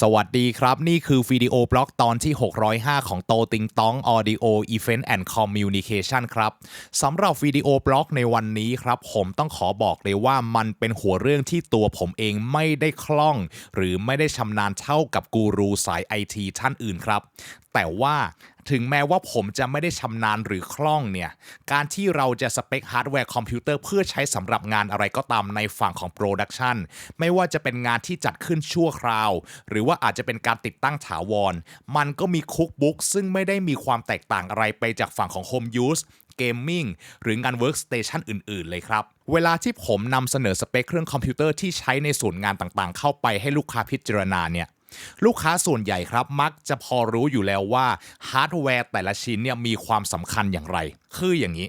สวัสดีครับ นี่คือวิดีโอบล็อกตอนที่ 605 ของโตติงตอง Audio Event and Communication ครับสำหรับวิดีโอบล็อกในวันนี้ครับ ผมต้องขอบอกเลยว่ามันเป็นหัวเรื่องที่ตัวผมเองไม่ได้คล่อง หรือไม่ได้ชำนาญเท่ากับกูรูสายไอทีท่านอื่นครับ แต่ว่า ถึงแม้ว่าผมจะไม่ได้ชำนาญหรือคล่องเนี่ย การที่เราจะสเปคฮาร์ดแวร์คอมพิวเตอร์เพื่อใช้สำหรับงานอะไรก็ตามในฝั่งของโปรดักชันไม่ว่าจะเป็นงานที่จัดขึ้นชั่วคราว หรือว่าอาจจะเป็นการติดตั้งถาวร มันก็มีคุกบุ๊กซึ่งไม่ได้มีความแตกต่างอะไรไปจากฝั่งของ Home Use เกมมิ่งหรืองาน Workstation อื่น ๆ เลยครับ เวลาที่ผมนำเสนอสเปคเครื่องคอมพิวเตอร์ที่ใช้ในศูนงานต่างๆ เข้าไปให้ลูกค้าพิจารณาเนี่ย ลูกค้าส่วนใหญ่ครับมักจะพอรู้อยู่แล้วว่าฮาร์ดแวร์แต่ละชิ้นเนี่ยมีความสำคัญอย่างไร คืออย่างนี้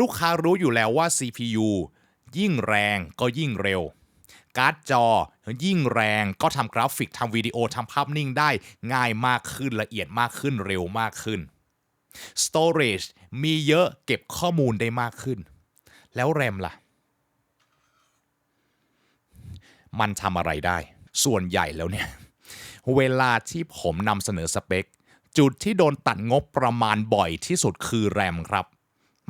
ลูกค้ารู้อยู่แล้วว่า CPU ยิ่งแรงก็ยิ่งเร็ว การ์ดจอยิ่งแรงก็ทำกราฟิกทำวิดีโอทำภาพนิ่งได้ง่ายมากขึ้นละเอียดมากขึ้นเร็วมากขึ้น Storage มีเยอะเก็บข้อมูลได้มากขึ้น แล้วแรมล่ะ มันทำอะไรได้ ส่วนใหญ่แล้วเนี่ย เวลาที่ผมนำเสนอสเปค จุดที่โดนตัดงบประมาณบ่อยที่สุดคือแรมครับ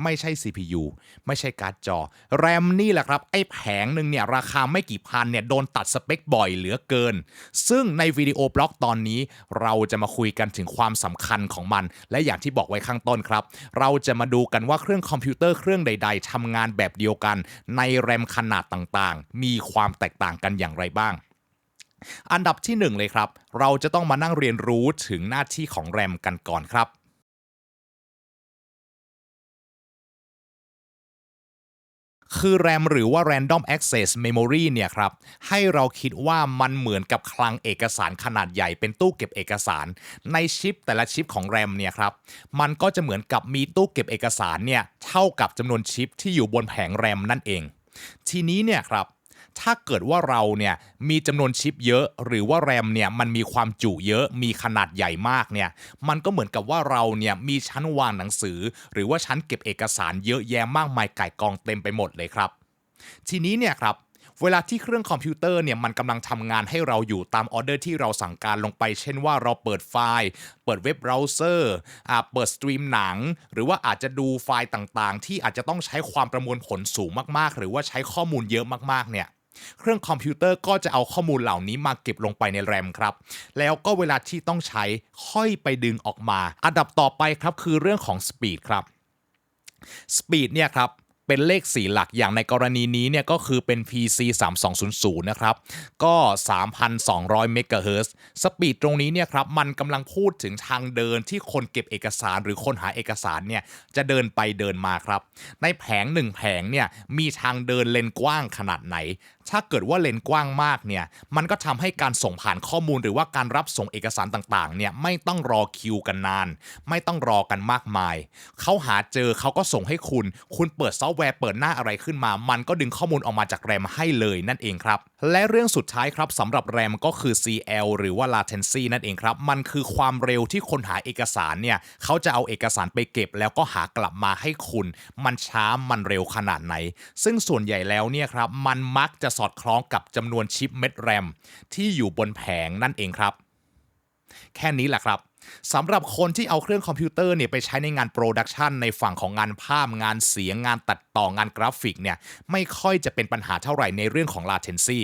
ไม่ใช่ CPU ไม่ใช่การ์ดจอ แรมนี่แหละครับ ไอ้แผงหนึ่งเนี่ย ราคาไม่กี่พันเนี่ย โดนตัดสเปคบ่อยเหลือเกิน ซึ่งในวิดีโอบล็อกตอนนี้ เราจะมาคุยกันถึงความสำคัญของมัน และอย่างที่บอกไว้ข้างต้นครับ เราจะมาดูกันว่าเครื่องคอมพิวเตอร์เครื่องใด ๆทำงานแบบเดียวกัน ในแรมขนาดต่างๆ มีความแตกต่างกันอย่างไรบ้าง อันดับที่หนึ่งเลยครับ เราจะต้องมานั่งเรียนรู้ถึงหน้าที่ของแรมกันก่อนครับคือ RAM หรือว่า Random Access Memory เนี่ยครับ ให้เราคิดว่ามันเหมือนกับคลังเอกสารขนาดใหญ่เป็นตู้เก็บเอกสาร ในชิปแต่ละชิปของ RAM เนี่ยครับ มันก็จะเหมือนกับมีตู้เก็บเอกสารเนี่ย เท่ากับจำนวนชิปที่อยู่บนแผง RAM นั่นเอง ทีนี้เนี่ยครับ ถ้าเกิดว่าเราเนี่ยมีจำนวนชิปเยอะ หรือว่าแรมเนี่ยมันมีความจุเยอะมีขนาดใหญ่มากเนี่ยมันก็เหมือนกับว่าเราเนี่ยมีชั้นวางหนังสือ หรือว่าชั้นเก็บเอกสารเยอะแยะมากมายไก่กองเต็มไปหมดเลยครับ ทีนี้เนี่ยครับเวลาที่เครื่องคอมพิวเตอร์เนี่ยมันกำลังทำงานให้เราอยู่ตามออเดอร์ที่เราสั่งการลงไป เช่นว่าเราเปิดไฟล์ เปิดเว็บเบราว์เซอร์อ่าเปิดสตรีมหนัง หรือว่าอาจจะดูไฟล์ต่างๆ ที่อาจจะต้องใช้ความประมวลผลสูงมากๆ หรือว่าใช้ข้อมูลเยอะมากๆเนี่ย เครื่องคอมพิวเตอร์ก็จะเอาข้อมูลเหล่านี้มาเก็บลงไปในแรมครับ แล้วก็เวลาที่ต้องใช้ค่อยไปดึงออกมา อันดับต่อไปครับคือเรื่องของสปีดครับสปีดเนี่ยครับเป็นเลข 4 หลักอย่างในกรณีนี้เนี่ยก็คือเป็น PC 3200 นะครับ ก็ 3,200เมกะเฮิรตซ์สปีดตรงนี้เนี่ยครับ มันกำลังพูดถึงทางเดินที่คนเก็บเอกสารหรือคนหาเอกสารเนี่ย จะเดินไปเดินมาครับ ในแผงหนึ่งแผงเนี่ย มีทางเดินเลนกว้างขนาดไหนถ้าเกิดว่าเลนกว้างมากเนี่ยมันก็ทำให้การส่งผ่านข้อมูลหรือว่าการรับส่งเอกสารต่างๆเนี่ยไม่ต้องรอคิวกันนาน ไม่ต้องรอกันมากมาย เขาหาเจอเขาก็ส่งให้คุณ คุณเปิดซอฟต์แวร์เปิดหน้าอะไรขึ้นมา มันก็ดึงข้อมูลออกมาจากแรมให้เลยนั่นเองครับ และเรื่องสุดท้ายครับสำหรับแรมก็คือ CL หรือว่า latency นั่นเองครับ มันคือความเร็วที่คนหาเอกสารเนี่ยเขาจะเอาเอกสารไปเก็บ แล้วก็หากลับมาให้คุณ มันช้ามันเร็วขนาดไหน ซึ่งส่วนใหญ่แล้วเนี่ยครับมันมักจะสอดคล้องกับจำนวนชิปเม็ดแรมที่อยู่บนแผงนั่นเองครับ แค่นี้แหละครับ สำหรับคนที่เอาเครื่องคอมพิวเตอร์เนี่ยไปใช้ในงานโปรดักชันในฝั่งของงานภาพงานเสียงงานตัดต่องานกราฟิกเนี่ยไม่ค่อยจะเป็นปัญหาเท่าไหร่ในเรื่องของ latency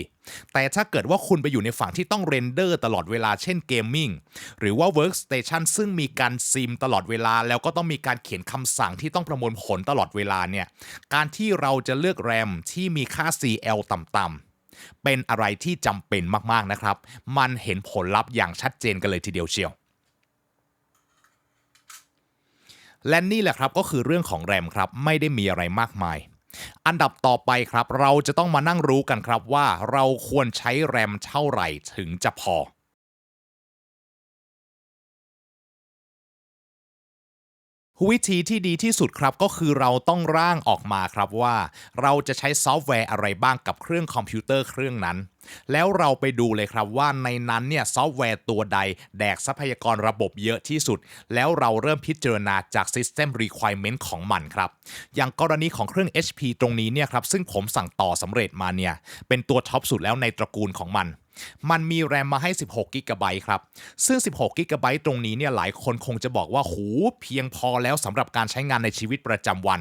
แต่ถ้าเกิดว่าคุณไปอยู่ในฝั่งที่ต้องเรนเดอร์ตลอดเวลาเช่นเกมมิ่งหรือว่า Workstation ซึ่งมีการซิมตลอดเวลา แล้วก็ต้องมีการเขียนคำสั่งที่ต้องประมวลผลตลอดเวลาเนี่ยการที่เราจะเลือกแรมที่มีค่า CL ต่ำๆเป็นอะไรที่จำเป็นมากๆนะครับ มันเห็นผลลัพธ์อย่างชัดเจนกันเลยทีเดียวเชียว และนี่แหละครับก็คือเรื่องของแรมครับไม่ได้มีอะไรมากมาย อันดับต่อไปครับ เราจะต้องมานั่งรู้กันครับว่าเราควรใช้แรมเท่าไหร่ถึงจะพอวิธีที่ดีที่สุดครับก็คือเราต้องร่างออกมาครับว่า เราจะใช้ซอฟต์แวร์อะไรบ้างกับเครื่องคอมพิวเตอร์เครื่องนั้นแล้วเราไปดูเลยครับว่าในนั้นเนี่ยซอฟต์แวร์ตัวใด แดกทรัพยากรระบบเยอะที่สุด แล้วเราเริ่มพิจารณาจาก System Requirement ของมันครับ อย่างกรณีของเครื่อง HP ตรงนี้เนี่ยครับซึ่งผมสั่งต่อสำเร็จมาเนี่ย เป็นตัวท็อปสุดแล้วในตระกูลของมันมันมีแรมมาให้ 16 กิกะไบต์ครับ ซึ่ง 16 กิกะไบต์ตรงนี้เนี่ยหลายคนคงจะบอกว่า หู เพียงพอแล้วสำหรับการใช้งานในชีวิตประจำวัน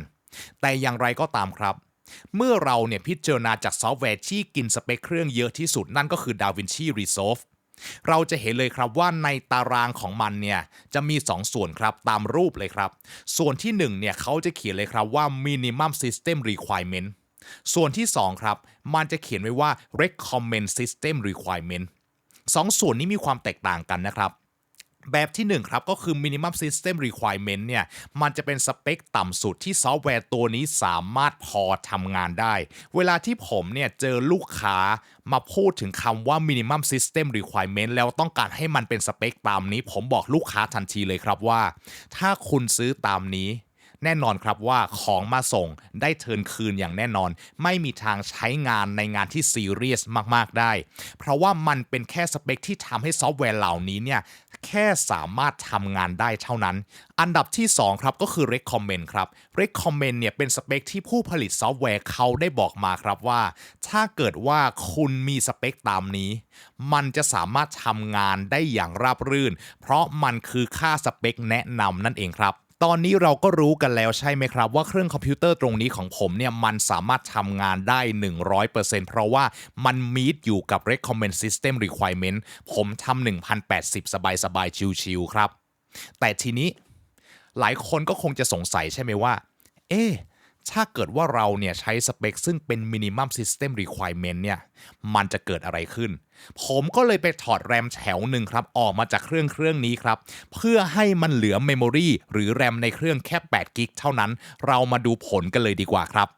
แต่อย่างไรก็ตามครับ เมื่อเราเนี่ยพิจารณาจากซอฟต์แวร์ที่กินสเปคเครื่องเยอะที่สุดนั่นก็คือ DaVinci Resolve เราจะเห็นเลยครับว่าในตารางของมันเนี่ยจะมี 2 ส่วนครับตามรูปเลยครับ ส่วนที่1เนี่ยเขาจะเขียนเลยครับว่า minimum system requirement ส่วนที่ 2 ครับ มันจะเขียนไว้ว่า recommend system requirement สองส่วนนี้มีความแตกต่างกันนะครับ แบบที่ 1 ครับ ก็คือ minimum system requirement เนี่ย มันจะเป็นสเปคต่ำสุดที่ซอฟต์แวร์ตัวนี้สามารถพอทำงานได้ เวลาที่ผมเนี่ยเจอลูกค้ามาพูดถึงคำว่า minimum system requirement แล้วต้องการให้มันเป็นสเปคตามนี้ ผมบอกลูกค้าทันทีเลยครับว่า ถ้าคุณซื้อตามนี้ แน่นอนครับว่าของมาส่งได้เทินคืนอย่างแน่นอน ไม่มีทางใช้งานในงานที่ซีเรียสมากๆได้ เพราะว่ามันเป็นแค่สเปคที่ทำให้ซอฟต์แวร์เหล่านี้เนี่ยแค่สามารถทำงานได้เท่านั้น อันดับที่ 2 ครับก็คือ recommend ครับ recommend เนี่ยเป็นสเปคที่ผู้ผลิตซอฟต์แวร์เขาได้บอกมาครับว่า ถ้าเกิดว่าคุณมีสเปคตามนี้ มันจะสามารถทำงานได้อย่างราบรื่น เพราะมันคือค่าสเปคแนะนำนั่นเองครับ ตอนนี้เราก็รู้กันแล้วใช่ไหมครับ ว่าเครื่องคอมพิวเตอร์ตรงนี้ของผมเนี่ยมันสามารถทำงานได้ 100%เพราะว่ามันมีดอยู่กับ recommend system requirement ผมทำ1,080 สบายๆ ชิวๆครับ แต่ทีนี้หลายคนก็คงจะสงสัยใช่ไหมว่า เอ๊ะถ้าเกิดว่าเราเนี่ยใช้สเปคซึ่งเป็น minimum system requirement เนี่ย มันจะเกิดอะไรขึ้น ผมก็เลยไปถอดแรมแถวหนึ่งครับ ออกมาจากเครื่องเครื่องนี้ครับ เพื่อให้มันเหลือเมมโมรีหรือแรมในเครื่องแค่8กิกเท่านั้น เรามาดูผลกันเลยดีกว่าครับ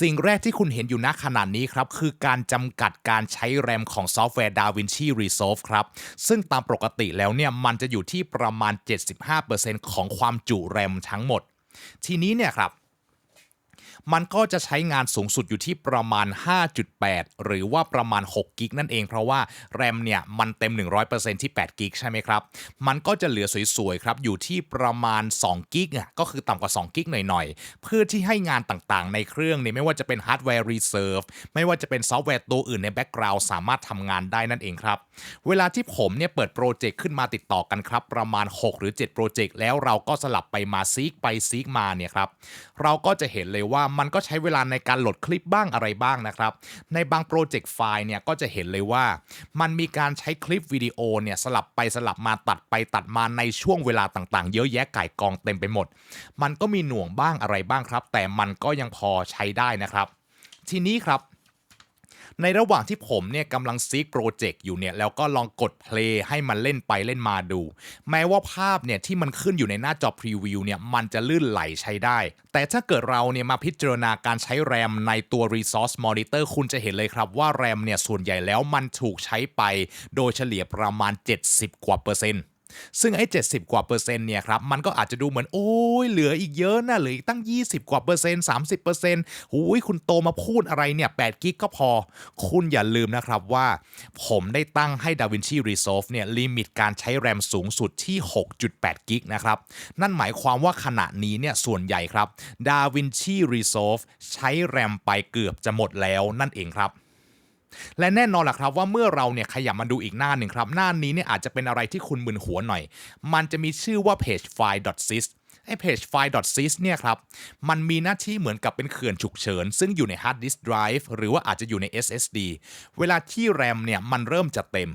สิ่งแรกที่คุณเห็นอยู่ณขนาดนี้ครับ คือการจำกัดการใช้แรมของซอฟต์แวร์ DaVinci Resolve ครับ ซึ่งตามปกติแล้วเนี่ย มันจะอยู่ที่ประมาณ 75%ของความจุแรมทั้งหมด ทีนี้เนี่ยครับ มันก็จะใช้งานสูงสุดอยู่ที่ประมาณ 5.8 หรือว่าประมาณ6กิกนั่นเอง เพราะว่าแรมเนี่ยมันเต็ม 100%ที่8กิกใช่ไหมครับ มันก็จะเหลือสวยๆครับอยู่ที่ประมาณ2กิกอะก็คือต่ำกว่า2กิกหน่อยๆ เพื่อที่ให้งานต่างๆ ในเครื่องเนี่ยไม่ว่าจะเป็นฮาร์ดแวร์รีเซิร์ฟไม่ว่าจะเป็นซอฟต์แวร์ตัวอื่นในแบ็กกราวด์สามารถทำงานได้นั่นเองครับ เวลาที่ผมเนี่ยเปิดโปรเจกต์ขึ้นมาติดต่อกันครับประมาณ 6 หรือ7โปรเจกต์แล้วเราก็สลับไปมาซีกไปซีกมาเนี่ยครับเราก็จะเห็นเลยว่ามันก็ใช้เวลาในการโหลดคลิปบ้างอะไรบ้างนะครับ ในบางโปรเจกต์ไฟล์เนี่ยก็จะเห็นเลยว่า มันมีการใช้คลิปวิดีโอเนี่ยสลับไปสลับมาตัดไปตัดมาในช่วงเวลาต่างๆ เยอะแยะไก่กองเต็มไปหมด มันก็มีหน่วงบ้างอะไรบ้างครับ แต่มันก็ยังพอใช้ได้นะครับ ทีนี้ครับ ในระหว่างที่ผมเนี่ยกำลังซีกโปรเจกต์อยู่เนี่ยแล้วก็ลองกดเพลย์ให้มันเล่นไปเล่นมาดู แม้ว่าภาพเนี่ยที่มันขึ้นอยู่ในหน้าจอพรีวิวเนี่ยมันจะลื่นไหลใช้ได้ แต่ถ้าเกิดเราเนี่ยมาพิจารณาการใช้แรมในตัว Resource Monitor คุณจะเห็นเลยครับว่าแรมเนี่ยส่วนใหญ่แล้วมันถูกใช้ไป โดยเฉลี่ยประมาณ 70 กว่าเปอร์เซ็นต์ ซึ่งไอ้ 70 กว่าเปอร์เซ็นต์เนี่ยครับมันก็อาจจะดูเหมือนโอ้ยเหลืออีกเยอะนะเหลืออีกตั้ง 20 กว่าเปอร์เซ็นต์30เปอร์เซ็นต์หูยคุณโตมาพูดอะไรเนี่ย8กิกก็พอ คุณอย่าลืมนะครับว่า ผมได้ตั้งให้ DaVinci Resolve เนี่ยลิมิตการใช้แรมสูงสุดที่ 6.8 กิกนะครับ นั่นหมายความว่าขณะนี้เนี่ยส่วนใหญ่ครับ DaVinci Resolve ใช้แรมไปเกือบจะหมดแล้วนั่นเองครับ และแน่นอนล่ะครับว่าเมื่อเราเนี่ยขยับมาดูอีกหน้าหนึ่งครับ หน้านี้เนี่ยอาจจะเป็นอะไรที่คุณมึนหัวหน่อย มันจะมีชื่อว่า page file sys ไอ้ page file sys เนี่ยครับ มันมีหน้าที่เหมือนกับเป็นเขื่อนฉุกเฉิน ซึ่งอยู่ใน hard disk drive หรือว่าอาจจะอยู่ใน SSD เวลาที่แรมเนี่ยมันเริ่มจะเต็ม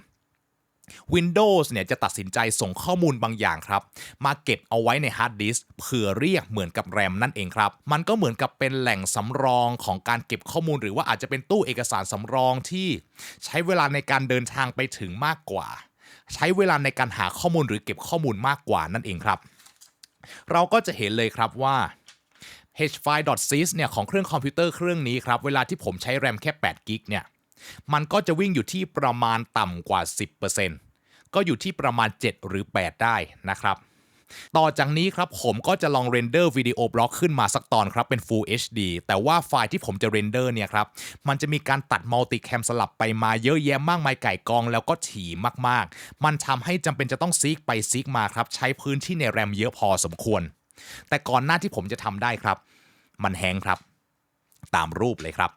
Windows เนี่ยจะตัดสินใจส่งข้อมูลบางอย่างครับ มาเก็บเอาไว้ในฮาร์ดดิสก์เผื่อเรียกเหมือนกับแรมนั่นเองครับ มันก็เหมือนกับเป็นแหล่งสำรองของการเก็บข้อมูล หรือว่าอาจจะเป็นตู้เอกสารสำรองที่ใช้เวลาในการเดินทางไปถึงมากกว่า ใช้เวลาในการหาข้อมูลหรือเก็บข้อมูลมากกว่านั่นเองครับ เราก็จะเห็นเลยครับว่า hfile.sys เนี่ยของเครื่องคอมพิวเตอร์เครื่องนี้ครับเวลาที่ผมใช้แรมแค่8กิกเนี่ย มันก็จะวิ่งอยู่ที่ประมาณต่ำกว่า 10%ก็อยู่ที่ประมาณ 7 หรือ 8 ได้นะครับต่อจากนี้ครับผมก็จะลองเรนเดอร์วิดีโอบล็อกขึ้นมาสักตอนครับเป็น Full HD แต่ว่าไฟล์ที่ผมจะเรนเดอร์เนี่ยครับมันจะมีการตัดมัลติแคมสลับไปมาเยอะแยะมากมายไก่กองแล้วก็ถี่มากๆ มันทำให้จำเป็นจะต้องซีกไปซีกมาครับใช้พื้นที่ในแรมเยอะพอสมควร แต่ก่อนหน้าที่ผมจะทำได้ครับ มันแฮงครับ ตามรูปเลยครับ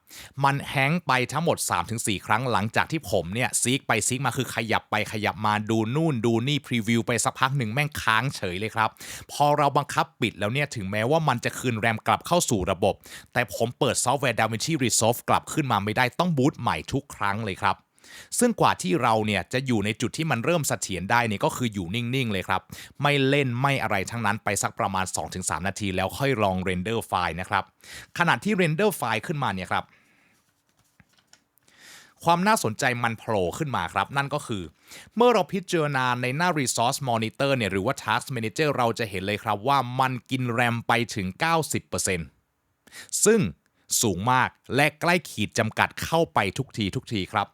มันแฮงไปทั้งหมด 3-4 ครั้งหลังจากที่ผมเนี่ยซีกไปซีกมาคือขยับไปขยับมาดูนู่นดูนี่พรีวิวไปสักพักหนึ่งแม่งค้างเฉยเลยครับ พอเราบังคับปิดแล้วเนี่ยถึงแม้ว่ามันจะคืนแรมกลับเข้าสู่ระบบ แต่ผมเปิดซอฟต์แวร์ DaVinci Resolve กลับขึ้นมาไม่ได้ต้องบูตใหม่ทุกครั้งเลยครับ ซึ่งกว่าที่เราเนี่ยจะอยู่ในจุดที่มันเริ่มเสถียรได้เนี่ยก็คืออยู่นิ่งๆเลยครับ ไม่เล่นไม่อะไรทั้งนั้นไปสักประมาณ 2-3 นาที แล้วค่อยลองเรนเดอร์ไฟล์นะครับขณะที่เรนเดอร์ไฟล์ขึ้นมาเนี่ยครับความน่าสนใจมันโผล่ขึ้นมาครับ นั่นก็คือ เมื่อเราพิจารณาในหน้า Resource Monitor เนี่ยหรือว่า Task Manager เราจะเห็นเลยครับว่ามันกินแรมไปถึง 90%ซึ่ง สูงมาก และใกล้ขีดจำกัดเข้าไปทุกทีทุกทีครับ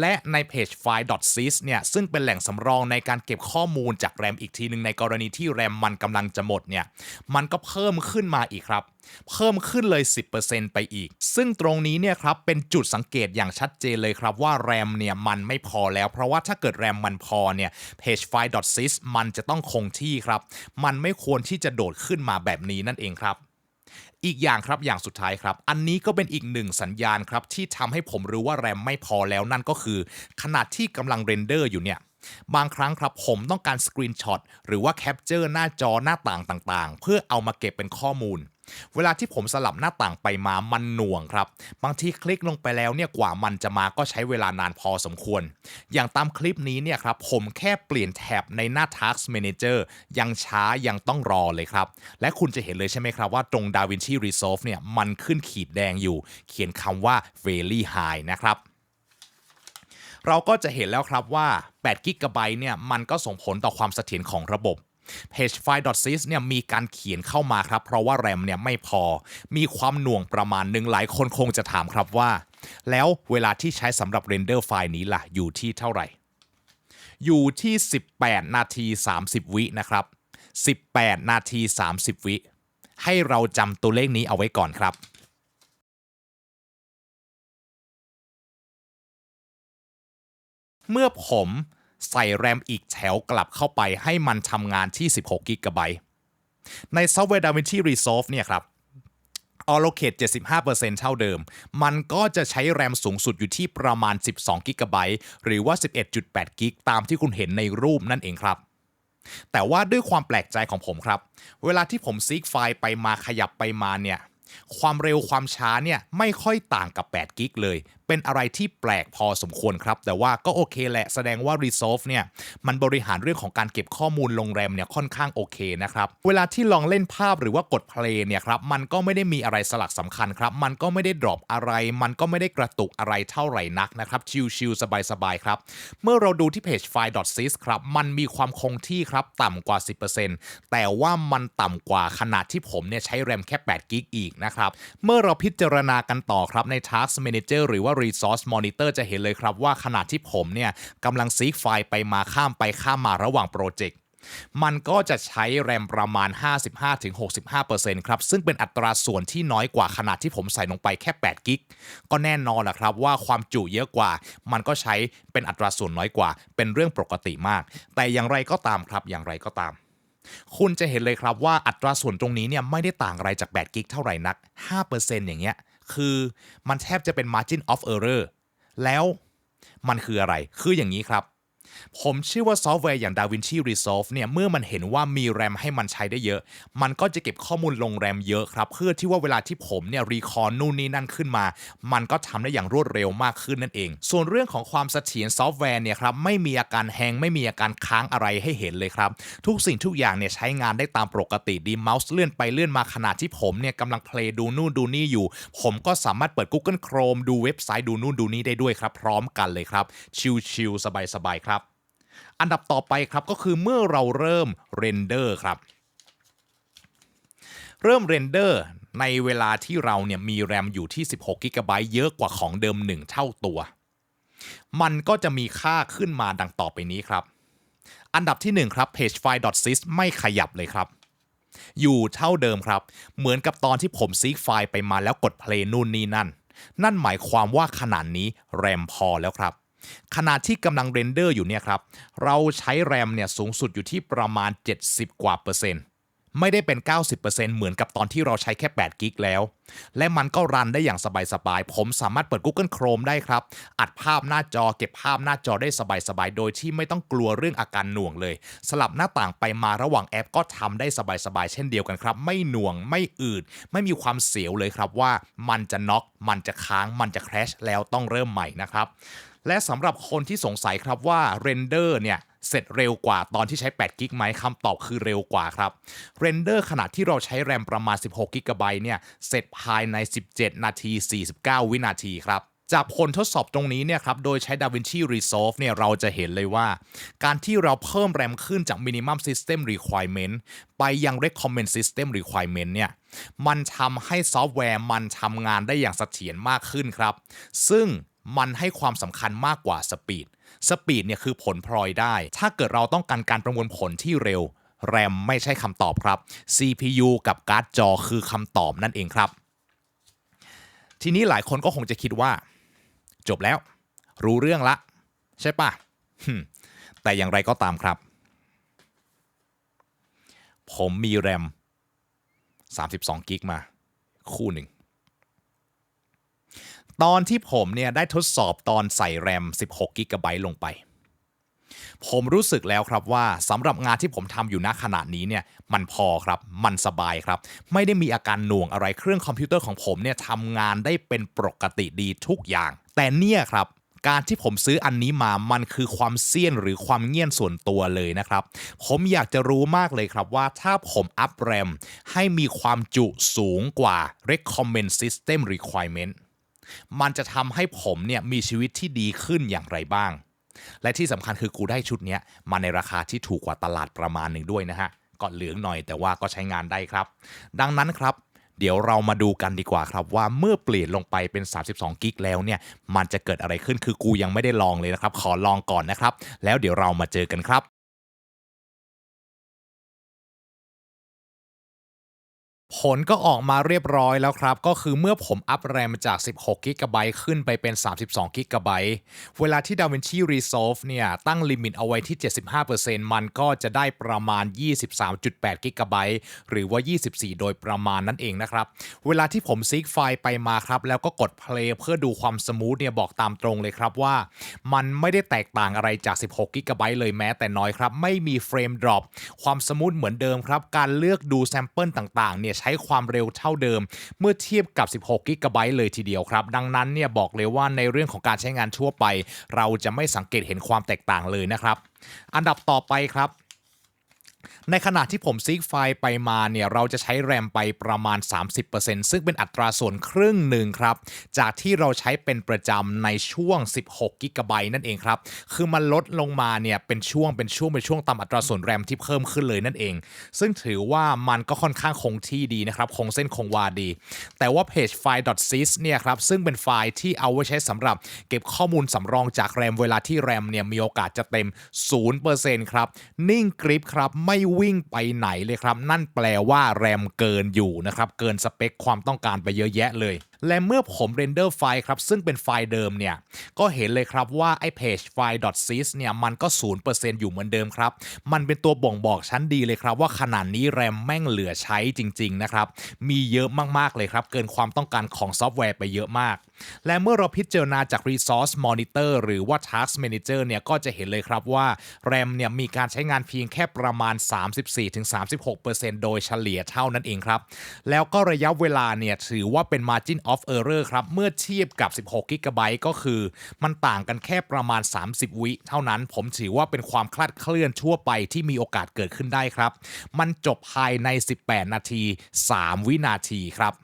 และในเพจไฟล์ .sys เนี่ยซึ่งเป็นแหล่งสำรองในการเก็บข้อมูลจากแรมอีกทีหนึ่งในกรณีที่แรมมันกำลังจะหมดเนี่ยมันก็เพิ่มขึ้นมาอีกครับ เพิ่มขึ้นเลย 10%ไปอีก ซึ่งตรงนี้เนี่ยครับเป็นจุดสังเกตอย่างชัดเจนเลยครับว่าแรมเนี่ยมันไม่พอแล้ว เพราะว่าถ้าเกิดแรมมันพอเนี่ยเพจไฟล์ .sys มันจะต้องคงที่ครับ มันไม่ควรที่จะโดดขึ้นมาแบบนี้นั่นเองครับ อีกอย่างครับอย่างสุดท้ายครับ อันนี้ก็เป็นอีกหนึ่งสัญญาณครับที่ทำให้ผมรู้ว่าแรมไม่พอแล้วนั่นก็คือ ขนาดที่กำลังเรนเดอร์อยู่เนี่ยบางครั้งครับผมต้องการสกรีนช็อตหรือว่าแคปเจอร์หน้าจอหน้าต่างต่างๆ เพื่อเอามาเก็บเป็นข้อมูล เวลาที่ผมสลับหน้าต่างไปมามันหน่วงครับ บางทีคลิกลงไปแล้วเนี่ยกว่ามันจะมาก็ใช้เวลานานพอสมควร อย่างตามคลิปนี้เนี่ยครับผมแค่เปลี่ยนแท็บในหน้า Task Manager ยังช้ายังต้องรอเลยครับ และคุณจะเห็นเลยใช่ไหมครับว่าตรง DaVinci Resolve เนี่ยมันขึ้นขีดแดงอยู่ เขียนคำว่า very high นะครับเราก็จะเห็นแล้วครับว่า8 g b เนี่ยมันก็ส่งผลต่อความเสถียรของระบบ Page file sys เนี่ยมีการเขียนเข้ามาครับ เพราะว่าแรมเนี่ยไม่พอ มีความหน่วงประมาณหนึ่งหลายคนคงจะถามครับว่า แล้วเวลาที่ใช้สำหรับเรนเดอร์ไฟล์นี้ล่ะ อยู่ที่เท่าไหร่ อยู่ที่ 18 นาที 30 วินะครับ 18 นาที 30 วิ ให้เราจำตัวเลขนี้เอาไว้ก่อนครับเมื่อผม ใส่แรมอีกแถวกลับเข้าไปให้มันทำงานที่ 16 g b ในซอฟต์แวร์ DaVinci Resolve เนี่ยครับ allocate 75%เท่าเดิม มันก็จะใช้แรมสูงสุดอยู่ที่ประมาณ 12 g b หรือว่า 11.8 g ตามที่คุณเห็นในรูปนั่นเองครับ แต่ว่าด้วยความแปลกใจของผมครับ เวลาที่ผมซีกไฟล์ไปมาขยับไปมาเนี่ย ความเร็วความช้าเนี่ยไม่ค่อยต่างกับ 8 กิกเลย เป็นอะไรที่แปลกพอสมควรครับ แต่ว่าก็โอเคแหละแสดงว่า Resolve เนี่ยมันบริหารเรื่องของการเก็บข้อมูลลงแรมเนี่ยค่อนข้างโอเคนะครับ เวลาที่ลองเล่นภาพหรือว่ากด play เนี่ยครับมันก็ไม่ได้มีอะไรสลักสำคัญครับ มันก็ไม่ได้ดรอปอะไร มันก็ไม่ได้กระตุกอะไรเท่าไหร่นักนะครับชิลๆสบายๆครับ เมื่อเราดูที่เพจไฟล์ .sys ครับมันมีความคงที่ครับต่ำกว่า 10%แต่ว่ามันต่ำกว่าขนาดที่ผมเนี่ยใช้แรมแค่8กิกอีกนะครับเมื่อเราพิจารณากันต่อครับใน Task Manager หรือว่า Resource Monitor จะเห็นเลยครับว่าขนาดที่ผมเนี่ยกำลังซีกไฟล์ไปมาข้ามไปข้ามมาระหว่างโปรเจกต์มันก็จะใช้แรมประมาณ 55-65%ครับ ซึ่งเป็นอัตราส่วนที่น้อยกว่าขนาดที่ผมใส่ลงไปแค่ 8 กิก ก็แน่นอนแหละครับว่าความจุเยอะกว่า มันก็ใช้เป็นอัตราส่วนน้อยกว่า เป็นเรื่องปกติมาก แต่อย่างไรก็ตามครับ อย่างไรก็ตาม คุณจะเห็นเลยครับว่าอัตราส่วนตรงนี้เนี่ยไม่ได้ต่างอะไรจาก 8 กิกเท่าไหร่นัก 5%อย่างเงี้ย คือมันแทบจะเป็น margin of error แล้วมันคืออะไร คืออย่างนี้ครับ ผมเชื่อว่าซอฟต์แวร์อย่าง DaVinci Resolve เนี่ยเมื่อมันเห็นว่ามีแรมให้มันใช้ได้เยอะ มันก็จะเก็บข้อมูลลงแรมเยอะครับ เพื่อที่ว่าเวลาที่ผมเนี่ยรีคอร์นู่นนี่นั่นขึ้นมา มันก็ทำได้อย่างรวดเร็วมากขึ้นนั่นเอง ส่วนเรื่องของความเสถียรซอฟต์แวร์เนี่ยครับไม่มีอาการแฮงไม่มีอาการค้างอะไรให้เห็นเลยครับ ทุกสิ่งทุกอย่างเนี่ยใช้งานได้ตามปกติดีเมาส์เลื่อนไปเลื่อนมาขณะที่ผมเนี่ยกำลังเพลย์ดูนู่นดูนี่อยู่ ผมก็สามารถเปิด Google Chrome ดูเว็บไซต์ดูนู่นดูนี่ได้ด้วยครับ พร้อมกันเลยครับชิลๆสบายๆครับ อันดับต่อไปครับก็คือเมื่อเราเริ่มเรนเดอร์ครับ เริ่มเรนเดอร์ในเวลาที่เราเนี่ยมีแรมอยู่ที่ 16กิกะไบต์เยอะกว่าของเดิม 1 เท่าตัว มันก็จะมีค่าขึ้นมาดังต่อไปนี้ครับ อันดับที่ 1 ครับ page file sys ไม่ขยับเลยครับ อยู่เท่าเดิมครับ เหมือนกับตอนที่ผมซีกไฟล์ไปมาแล้วกด play นู่นนี่นั่น นั่นหมายความว่าขนาดนี้แรมพอแล้วครับ ขนาดที่กำลังเรนเดอร์อยู่เนี่ยครับ เราใช้แรมเนี่ยสูงสุดอยู่ที่ประมาณ 70 กว่าเปอร์เซ็นต์ไม่ได้เป็น 90%เหมือนกับตอนที่เราใช้แค่8กิกแล้ว และมันก็รันได้อย่างสบายๆ ผมสามารถเปิด Google Chrome ได้ครับ อัดภาพหน้าจอเก็บภาพหน้าจอได้สบายๆ โดยที่ไม่ต้องกลัวเรื่องอาการหน่วงเลย สลับหน้าต่างไปมาระหว่างแอปก็ทำได้สบายๆ เช่นเดียวกันครับ ไม่หน่วงไม่อืด ไม่มีความเสียวเลยครับว่ามันจะน็อกมันจะค้างมันจะแครชแล้วต้องเริ่มใหม่นะครับ และสำหรับคนที่สงสัยครับว่าเรนเดอร์เนี่ยเสร็จเร็วกว่าตอนที่ใช้ 8 กิกไหมคำตอบคือเร็วกว่าครับ เรนเดอร์ขณะที่เราใช้แรมประมาณ 16 กิกะไบต์เนี่ย เสร็จภายใน 17 นาที 49 วินาทีครับ จากผลทดสอบตรงนี้เนี่ยครับ โดยใช้ DaVinci Resolve เนี่ย เราจะเห็นเลยว่า การที่เราเพิ่มแรมขึ้นจาก Minimum System Requirement ไปยัง Recommend System Requirement เนี่ย มันทำให้ซอฟต์แวร์มันทำงานได้อย่างเสถียรมากขึ้นครับ ซึ่ง มันให้ความสำคัญมากกว่าสปีด สปีดเนี่ยคือผลพลอยได้ ถ้าเกิดเราต้องการการประมวลผลที่เร็ว แรมไม่ใช่คำตอบครับ CPU กับการ์ดจอคือคำตอบนั่นเองครับ ทีนี้หลายคนก็คงจะคิดว่า จบแล้ว รู้เรื่องละ ใช่ปะแต่อย่างไรก็ตามครับ ผมมีแรม32 กิกมา คู่หนึ่ง ตอนที่ผมเนี่ยได้ทดสอบตอนใส่แรม 16กิกะไบต์ลงไป ผมรู้สึกแล้วครับว่าสำหรับงานที่ผมทำอยู่ณขณะนี้เนี่ยมันพอครับ มันสบายครับ ไม่ได้มีอาการหน่วงอะไรเครื่องคอมพิวเตอร์ของผมเนี่ยทำงานได้เป็นปกติดีทุกอย่าง แต่เนี่ยครับการที่ผมซื้ออันนี้มา มันคือความเซียนหรือความเงียนส่วนตัวเลยนะครับ ผมอยากจะรู้มากเลยครับว่าถ้าผมอัพแรมให้มีความจุสูงกว่า recommend system requirement มันจะทำให้ผมเนี่ยมีชีวิตที่ดีขึ้นอย่างไรบ้าง และที่สำคัญคือกูได้ชุดนี้มาในราคาที่ถูกกว่าตลาดประมาณหนึ่งด้วยนะฮะก็เหลืองหน่อยแต่ว่าก็ใช้งานได้ครับ ดังนั้นครับเดี๋ยวเรามาดูกันดีกว่าครับว่าเมื่อเปลี่ยนลงไปเป็น 32 กิกแล้วเนี่ย มันจะเกิดอะไรขึ้นคือกูยังไม่ได้ลองเลยนะครับ ขอลองก่อนนะครับ แล้วเดี๋ยวเรามาเจอกันครับ ผลก็ออกมาเรียบร้อยแล้วครับ ก็คือเมื่อผมอัพแรมจาก 16กิกะไบต์ขึ้นไปเป็น 32กิกะไบต์เวลาที่ DaVinci Resolve เนี่ย ตั้งลิมิตเอาไว้ที่ 75%มันก็จะได้ประมาณ 23.8กิกะไบต์หรือว่า 24 โดยประมาณนั่นเองนะครับ เวลาที่ผมซีกไฟล์ไปมาครับ แล้วก็กด play เพื่อดูความสมูทเนี่ย บอกตามตรงเลยครับว่า มันไม่ได้แตกต่างอะไรจาก 16กิกะไบต์เลยแม้แต่น้อยครับ ไม่มีเฟรมดรอปความสมูทเหมือนเดิมครับ การเลือกดูแซมเปิลต่างๆเนี่ยใช้ความเร็วเท่าเดิม เมื่อเทียบกับ 16กิกะไบต์เลยทีเดียวครับ ดังนั้นเนี่ยบอกเลยว่าในเรื่องของการใช้งานทั่วไป เราจะไม่สังเกตเห็นความแตกต่างเลยนะครับ อันดับต่อไปครับ ในขณะที่ผมซีกไฟล์ไปมาเนี่ยเราจะใช้แรมไปประมาณ 30%ซึ่งเป็นอัตราส่วนครึ่งหนึ่งครับ จากที่เราใช้เป็นประจำในช่วง 16กิกะไบต์นั่นเองครับ คือมันลดลงมาเนี่ยเป็นช่วงเป็นช่วงเป็นช่วงตามอัตราส่วนแรมที่เพิ่มขึ้นเลยนั่นเอง ซึ่งถือว่ามันก็ค่อนข้างคงที่ดีนะครับ คงเส้นคงวาดี แต่ว่าเพจไฟล์ .sys เนี่ยครับซึ่งเป็นไฟล์ที่เอาไว้ใช้สำหรับ เก็บข้อมูลสำรองจากแรมเวลาที่แรมเนี่ยมีโอกาสจะเต็ม0%ครับนิ่งกริปครับไไม่วิ่งไปไหนเลยครับ นั่นแปลว่าแรมเกินอยู่นะครับ เกินสเปคความต้องการไปเยอะแยะเลย และเมื่อผมเรนเดอร์ไฟล์ครับ ซึ่งเป็นไฟล์เดิมเนี่ย ก็เห็นเลยครับว่าไอ้เพจไฟล์ .sys เนี่ยมันก็ 0%อยู่เหมือนเดิมครับ มันเป็นตัวบ่งบอกชั้นดีเลยครับ ว่าขนาดนี้แรมแม่งเหลือใช้จริง ๆ นะครับ มีเยอะมาก ๆ เลยครับ เกินความต้องการของซอฟต์แวร์ไปเยอะมาก และเมื่อเราพิจารณาจาก Resource Monitor หรือว่า Task Manager เนี่ยก็จะเห็นเลยครับว่า RAM เนี่ยมีการใช้งานเพียงแค่ประมาณ 34-36%โดยเฉลี่ยเท่านั้นเองครับแล้วก็ระยะเวลาเนี่ยถือว่าเป็น Margin of Error ครับ เมื่อเทียบกับ 16 g b ก็คือ มันต่างกันแค่ประมาณ 30 วิเท่านั้น ผมถือว่าเป็นความคลาดเคลื่อนทั่วไปที่มีโอกาสเกิดขึ้นได้ครับ มันจบภายใน 18 นาที 3 วินาทีครับ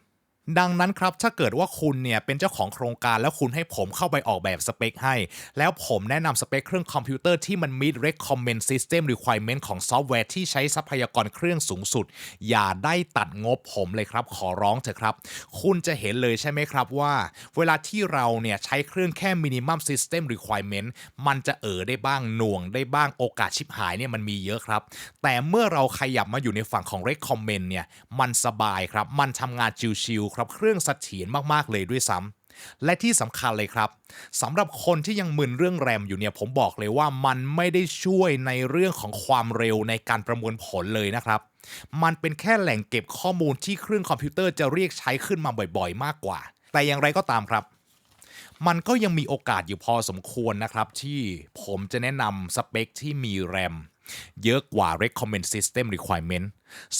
ดังนั้นครับถ้าเกิดว่าคุณเนี่ยเป็นเจ้าของโครงการแล้วคุณให้ผมเข้าไปออกแบบสเปคให้ แล้วผมแนะนำสเปคเครื่องคอมพิวเตอร์ที่มัน meet recommend system requirement ของซอฟต์แวร์ที่ใช้ทรัพยากรเครื่องสูงสุด อย่าได้ตัดงบผมเลยครับ ขอร้องเถอะครับ คุณจะเห็นเลยใช่ไหมครับว่า เวลาที่เราเนี่ยใช้เครื่องแค่ minimum system requirement มันจะเออได้บ้างหน่วงได้บ้างโอกาสชิบหายเนี่ยมันมีเยอะครับ แต่เมื่อเราขยับมาอยู่ในฝั่งของ recommend เนี่ยมันสบายครับ มันทำงานชิวๆรับเครื่องเสถียรมากๆเลยด้วยซ้ำและที่สำคัญเลยครับสำหรับคนที่ยังมึนเรื่องแรมอยู่เนี่ยผมบอกเลยว่ามันไม่ได้ช่วยในเรื่องของความเร็วในการประมวลผลเลยนะครับมันเป็นแค่แหล่งเก็บข้อมูลที่เครื่องคอมพิวเตอร์จะเรียกใช้ขึ้นมาบ่อยๆ มากกว่า แต่อย่างไรก็ตามครับ มันก็ยังมีโอกาสอยู่พอสมควรนะครับ ที่ผมจะแนะนำสเปคที่มีแรมเยอะกว่า recommend system requirement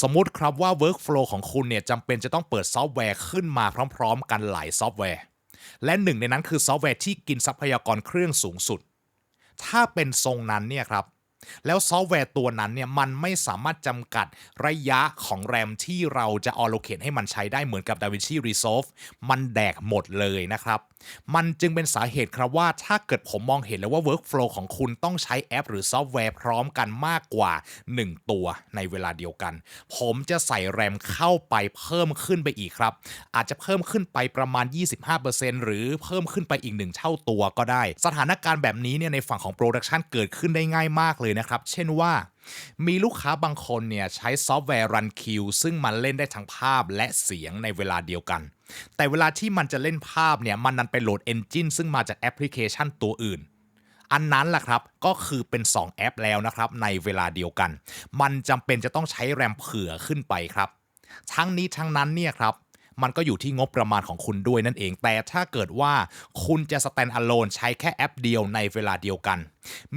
สมมุติครับว่า workflow ของคุณเนี่ยจำเป็นจะต้องเปิดซอฟต์แวร์ขึ้นมาพร้อม ๆ กันหลายซอฟต์แวร์ และหนึ่งในนั้นคือซอฟต์แวร์ที่กินทรัพยากรเครื่องสูงสุด ถ้าเป็นทรงนั้นเนี่ยครับ แล้วซอฟต์แวร์ตัวนั้นเนี่ยมันไม่สามารถจำกัดระยะของแรมที่เราจะ allocate ให้มันใช้ได้เหมือนกับ DaVinci Resolve มันแดกหมดเลยนะครับ มันจึงเป็นสาเหตุครับว่าถ้าเกิดผมมองเห็นแล้วว่า workflow ของคุณต้องใช้แอป หรือซอฟต์แวร์พร้อมกันมากกว่า 1 ตัวในเวลาเดียวกัน ผมจะใส่แรมเข้าไปเพิ่มขึ้นไปอีกครับ อาจจะเพิ่มขึ้นไปประมาณ 25%หรือเพิ่มขึ้นไปอีก1เท่าตัวก็ได้ สถานการณ์แบบนี้เนี่ยในฝั่งของ Production เกิดขึ้นได้ง่ายมากเลยนะครับ เช่นว่า มีลูกค้าบางคนเนี่ยใช้ซอฟต์แวร์ Run Q ซึ่งมันเล่นได้ทั้งภาพและเสียงในเวลาเดียวกัน แต่เวลาที่มันจะเล่นภาพเนี่ยมันนันไปโหลด Engine ซึ่งมาจากแอปพลิเคชันตัวอื่น อันนั้นแหละครับก็คือเป็น 2 แอปแล้วนะครับในเวลาเดียวกัน มันจำเป็นจะต้องใช้แรมเผื่อขึ้นไปครับ ทั้งนี้ทั้งนั้นเนี่ยครับ มันก็อยู่ที่งบประมาณของคุณด้วยนั่นเอง แต่ถ้าเกิดว่าคุณจะ stand alone ใช้แค่แอปเดียวในเวลาเดียวกัน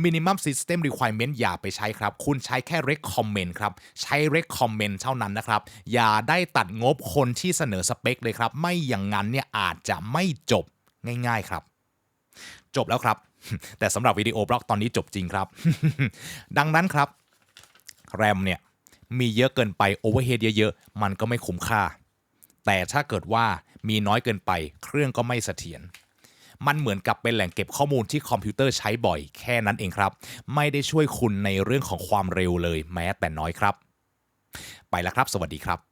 minimum system requirement อย่าไปใช้ครับ คุณใช้แค่ recommend ครับ ใช้ recommend เท่านั้นนะครับ อย่าได้ตัดงบคนที่เสนอสเปคเลยครับ ไม่อย่างนั้นเนี่ยอาจจะไม่จบง่าย ๆ ครับ จบแล้วครับ แต่สำหรับวิดีโอบล็อกตอนนี้จบจริงครับ ดังนั้นครับ แรมเนี่ยมีเยอะเกินไปโอเวอร์เฮดเยอะๆ มันก็ไม่คุ้มค่า แต่ถ้าเกิดว่ามีน้อยเกินไป เครื่องก็ไม่เสถียรมันเหมือนกับเป็นแหล่งเก็บข้อมูลที่คอมพิวเตอร์ใช้บ่อยแค่นั้นเองครับ ไม่ได้ช่วยคุณในเรื่องของความเร็วเลยแม้แต่น้อยครับ ไปแล้วครับ สวัสดีครับ